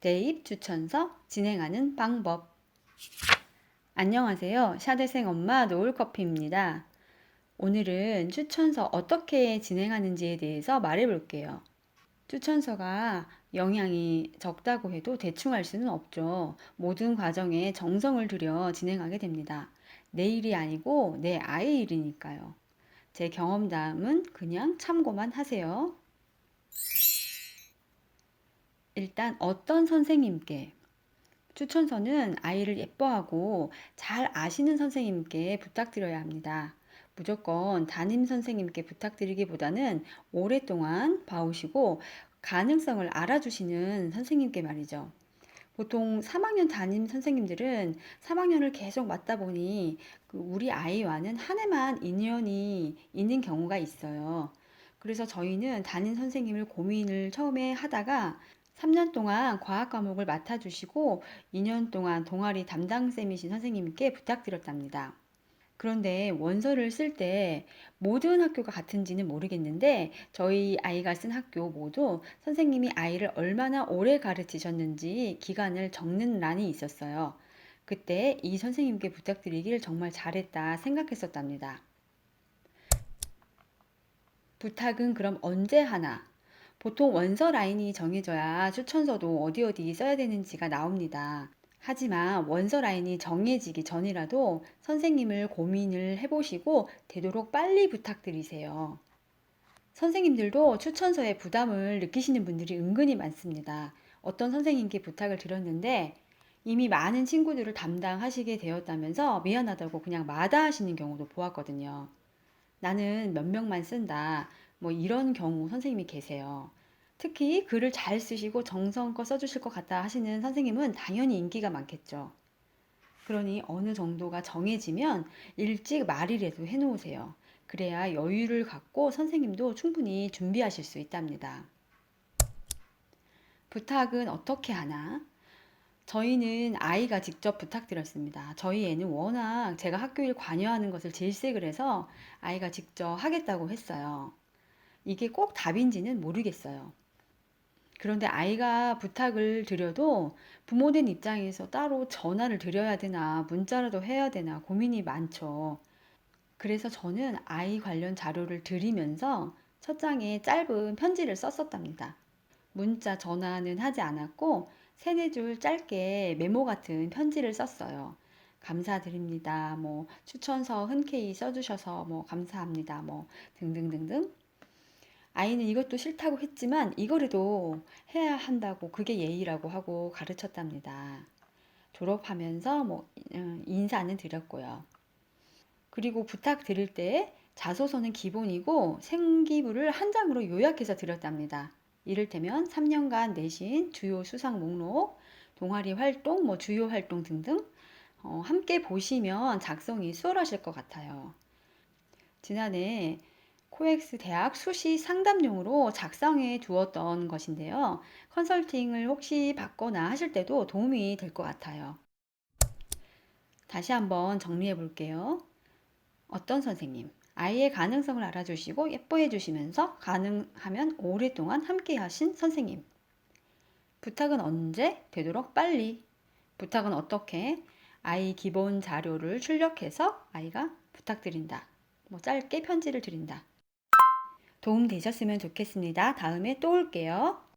대입 추천서 진행하는 방법. 안녕하세요. 샤대생 엄마 노을커피입니다. 오늘은 추천서 어떻게 진행하는지에 대해서 말해 볼게요. 추천서가 영향이 적다고 해도 대충 할 수는 없죠. 모든 과정에 정성을 들여 진행하게 됩니다. 내 일이 아니고 내 아이 일이니까요. 제 경험담은 그냥 참고만 하세요. 일단 어떤 선생님께 추천서는 아이를 예뻐하고 잘 아시는 선생님께 부탁드려야 합니다. 무조건 담임 선생님께 부탁드리기보다는 오랫동안 봐오시고 가능성을 알아주시는 선생님께 말이죠. 보통 3학년 담임 선생님들은 3학년을 계속 맡다 보니 그 우리 아이와는 한 해만 인연이 있는 경우가 있어요. 그래서 저희는 담임 선생님을 고민을 처음에 하다가 3년 동안 과학 과목을 맡아주시고 2년 동안 동아리 담당쌤이신 선생님께 부탁드렸답니다. 그런데 원서를 쓸 때 모든 학교가 같은지는 모르겠는데 저희 아이가 쓴 학교 모두 선생님이 아이를 얼마나 오래 가르치셨는지 기간을 적는 란이 있었어요. 그때 이 선생님께 부탁드리길 정말 잘했다 생각했었답니다. 부탁은 그럼 언제 하나? 보통 원서 라인이 정해져야 추천서도 어디 어디 써야 되는지가 나옵니다. 하지만 원서 라인이 정해지기 전이라도 선생님을 고민을 해보시고 되도록 빨리 부탁드리세요. 선생님들도 추천서에 부담을 느끼시는 분들이 은근히 많습니다. 어떤 선생님께 부탁을 드렸는데 이미 많은 친구들을 담당하시게 되었다면서 미안하다고 그냥 마다하시는 경우도 보았거든요. 나는 몇 명만 쓴다. 뭐 이런 경우 선생님이 계세요. 특히 글을 잘 쓰시고 정성껏 써주실 것 같다 하시는 선생님은 당연히 인기가 많겠죠. 그러니 어느 정도가 정해지면 일찍 말이라도 해놓으세요. 그래야 여유를 갖고 선생님도 충분히 준비하실 수 있답니다. 부탁은 어떻게 하나? 저희는 아이가 직접 부탁드렸습니다. 저희 애는 워낙 제가 학교 일 관여하는 것을 질색을 해서 아이가 직접 하겠다고 했어요. 이게 꼭 답인지는 모르겠어요. 그런데 아이가 부탁을 드려도 부모된 입장에서 따로 전화를 드려야 되나, 문자라도 해야 되나 고민이 많죠. 그래서 저는 아이 관련 자료를 드리면서 첫 장에 짧은 편지를 썼었답니다. 문자, 전화는 하지 않았고, 세네 줄 짧게 메모 같은 편지를 썼어요. 감사드립니다. 뭐, 추천서 흔쾌히 써주셔서 뭐, 감사합니다. 뭐, 등등등등. 아이는 이것도 싫다고 했지만 이거라도 해야 한다고 그게 예의라고 하고 가르쳤답니다. 졸업하면서 뭐 음, 인사는 드렸고요. 그리고 부탁 드릴 때 자소서는 기본이고 생기부를 한 장으로 요약해서 드렸답니다. 이를테면 3년간 내신 주요 수상 목록, 동아리 활동, 뭐 주요 활동 등등 어, 함께 보시면 작성이 수월하실 것 같아요. 지난해 코엑스 대학 수시 상담용으로 작성해 두었던 것인데요. 컨설팅을 혹시 받거나 하실 때도 도움이 될 것 같아요. 다시 한번 정리해 볼게요. 어떤 선생님, 아이의 가능성을 알아주시고 예뻐해 주시면서 가능하면 오랫동안 함께 하신 선생님. 부탁은 언제? 되도록 빨리. 부탁은 어떻게? 아이 기본 자료를 출력해서 아이가 부탁드린다. 뭐 짧게 편지를 드린다. 도움 되셨으면 좋겠습니다. 다음에 또 올게요.